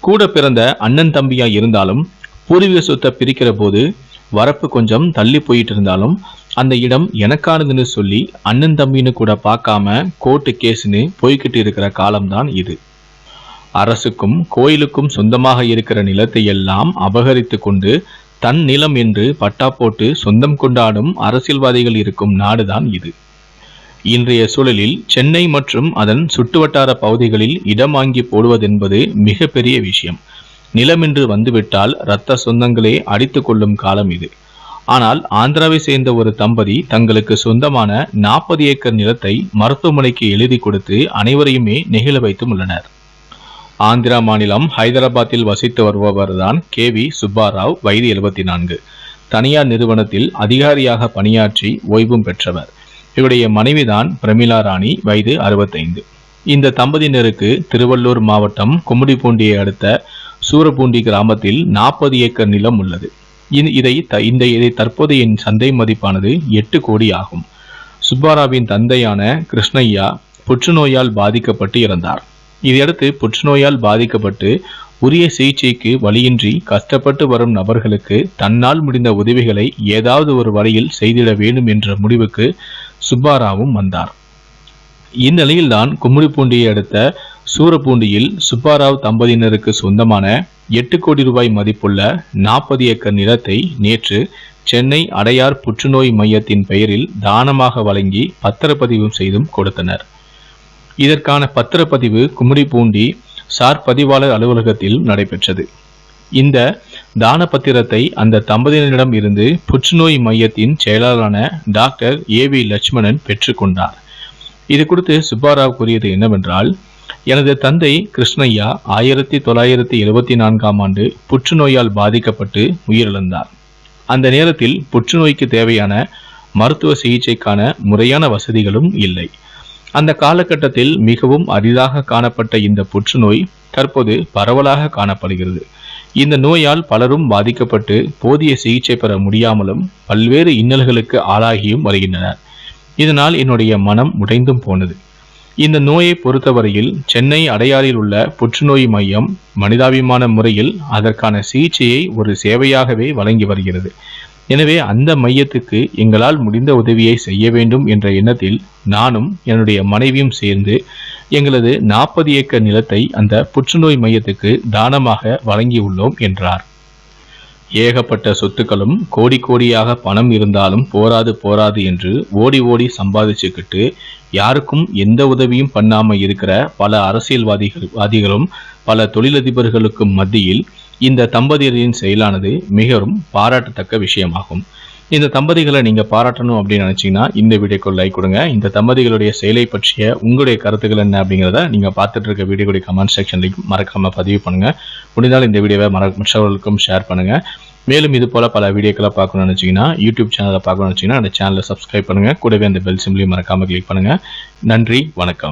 கூட பிறந்த அண்ணன் தம்பியா இருந்தாலும் பூர்வீக சொத்தை பிரிக்கிற போது வரப்பு கொஞ்சம் தள்ளி போயிட்டு இருந்தாலும் அந்த இடம் எனக்கானதுன்னு சொல்லி அண்ணன் தம்பின்னு கூட பார்க்காம கோர்ட்டு கேஸ்னு போய்கிட்டு இருக்கிற காலம்தான் இது. அரசுக்கும் கோயிலுக்கும் சொந்தமாக இருக்கிற நிலத்தை எல்லாம் அபகரித்து கொண்டு தன் நிலம் என்று பட்டா போட்டு சொந்தம் கொண்டாடும் அரசியல்வாதிகள் இருக்கும் நாடுதான் இது. இன்றைய சூழலில் சென்னை மற்றும் அதன் சுற்றுவட்டார பகுதிகளில் இடம் வாங்கி போடுவதென்பது மிகப்பெரிய விஷயம். நிலமின்று வந்துவிட்டால் இரத்த சொந்தங்களே அடித்து கொள்ளும் காலம் இது. ஆனால் ஆந்திராவை சேர்ந்த ஒரு தம்பதி தங்களுக்கு சொந்தமான நாற்பது ஏக்கர் நிலத்தை மருத்துவமனைக்கு எழுதி கொடுத்து அனைவரையுமே நெகிழ வைத்தும் உள்ளனர். ஆந்திரா மாநிலம் ஹைதராபாத்தில் வசித்து வருபவர்தான் கே வி சுப்பாராவ் வயது எழுபத்தி நான்கு. தனியார் நிறுவனத்தில் அதிகாரியாக பணியாற்றி ஓய்வும் பெற்றவர். இவருடைய மனைவிதான் பிரமிளா ராணி வயது அறுபத்தைந்து. இந்த தம்பதியினருக்கு திருவள்ளூர் மாவட்டம் கும்மிடிப்பூண்டியை அடுத்த சூரப்பூண்டி கிராமத்தில் நாற்பது ஏக்கர் நிலம் உள்ளது. இதை த- இந்த இதை தற்போதைய சந்தை மதிப்பானது எட்டு கோடி ஆகும். சுப்பாராவின் தந்தையான கிருஷ்ணய்யா புற்றுநோயால் பாதிக்கப்பட்டு இறந்தார். இதையடுத்து புற்றுநோயால் பாதிக்கப்பட்டு உரிய சிகிச்சைக்கு வழியின்றி கஷ்டப்பட்டு வரும் நபர்களுக்கு தன்னால் முடிந்த உதவிகளை ஏதாவது ஒரு வழியில் செய்திட வேண்டும் என்ற முடிவுக்கு சுப்பாராவும் வந்தார். இந்நிலையில்தான் கும்மிடிப்பூண்டியை அடுத்த சூரப்பூண்டியில் சுப்பாராவ் தம்பதியினருக்கு சொந்தமான எட்டு கோடி ரூபாய் மதிப்புள்ள நாற்பது ஏக்கர் நிலத்தை நேற்று சென்னை அடையார் புற்றுநோய் மையத்தின் பெயரில் தானமாக வழங்கி பத்திரப்பதிவும் செய்தும் கொடுத்தனர். இதற்கான பத்திரப்பதிவு கும்மிடிப்பூண்டி சார் பதிவாளர் அலுவலகத்தில் நடைபெற்றது. இந்த தான பத்திரத்தை அந்த தம்பதியினரிடம் இருந்து புற்றுநோய் மையத்தின் செயலாளரான டாக்டர் ஏ வி லட்சுமணன் பெற்றுக்கொண்டார். இது குறித்து சுப்பாராவ் கூறியது என்னவென்றால் எனது தந்தை கிருஷ்ணய்யா ஆயிரத்தி தொள்ளாயிரத்தி எழுபத்தி நான்காம் ஆண்டு புற்றுநோயால் பாதிக்கப்பட்டு உயிரிழந்தார். அந்த நேரத்தில் புற்றுநோய்க்கு தேவையான மருத்துவ சிகிச்சைக்கான முறையான வசதிகளும் இல்லை. அந்த காலகட்டத்தில் மிகவும் அரிதாக காணப்பட்ட இந்த புற்றுநோய் தற்போது பரவலாக காணப்படுகிறது. இந்த நோயால் பலரும் பாதிக்கப்பட்டு போதிய சிகிச்சை பெற முடியாமலும் பல்வேறு இன்னல்களுக்கு ஆளாகியும் வருகின்றனர். இதனால் என்னுடைய மனம் உடைந்தும் போனது. இந்த நோயை பொறுத்தவரையில் சென்னை அடையாறில் உள்ள புற்றுநோய் மையம் மனிதாபிமான முறையில் அதற்கான சிகிச்சையை ஒரு சேவையாகவே வழங்கி வருகிறது. எனவே அந்த மையத்துக்கு எங்களால் முடிந்த உதவியை செய்ய வேண்டும் என்ற எண்ணத்தில் நானும் என்னுடைய மனைவியும் சேர்ந்து எங்களது நாற்பது ஏக்கர் நிலத்தை அந்த புற்றுநோய் மையத்துக்கு தானமாக வழங்கியுள்ளோம் என்றார். ஏகப்பட்ட சொத்துக்களும் கோடி கோடியாக பணம் இருந்தாலும் போராது போராது என்று ஓடி ஓடி சம்பாதிச்சுக்கிட்டு யாருக்கும் எந்த உதவியும் பண்ணாமல் இருக்கிற பல அரசியல்வாதிகள் வாதிகளும் பல தொழிலதிபர்களுக்கும் மத்தியில் இந்த தம்பதியரின் செயலானது மிகவும் பாராட்டத்தக்க விஷயமாகும். இந்த தம்பதிகளை நீங்கள் பாராட்டணும் அப்படின்னு நினச்சிங்கன்னா இந்த வீடியோக்கு லைக் கொடுங்க. இந்த தம்பதிகளுடைய செயலை பற்றிய உங்களுடைய கருத்துக்கள் என்ன அப்படிங்கிறத நீங்கள் பார்த்துட்டு இருக்க வீடியோடைய கமெண்ட் செக்ஷன்லையும் மறக்காமல் பதிவு பண்ணுங்கள் முடிந்தால் இந்த வீடியோவை மற மற்றவர்களுக்கும் ஷேர் பண்ணுங்கள் மேலும் இது போல பல வீடியோக்களை பார்க்கணும்னு நினச்சிங்கன்னா யூடியூப் சேனலை பார்க்கணும்னு நினைச்சீங்கன்னா அந்த சேனலை சப்ஸ்கிரைப் பண்ணுங்கள் கூடவே அந்த பெல் சிம்லையும் மறக்காமல் கிளிக் பண்ணுங்க. நன்றி வணக்கம்.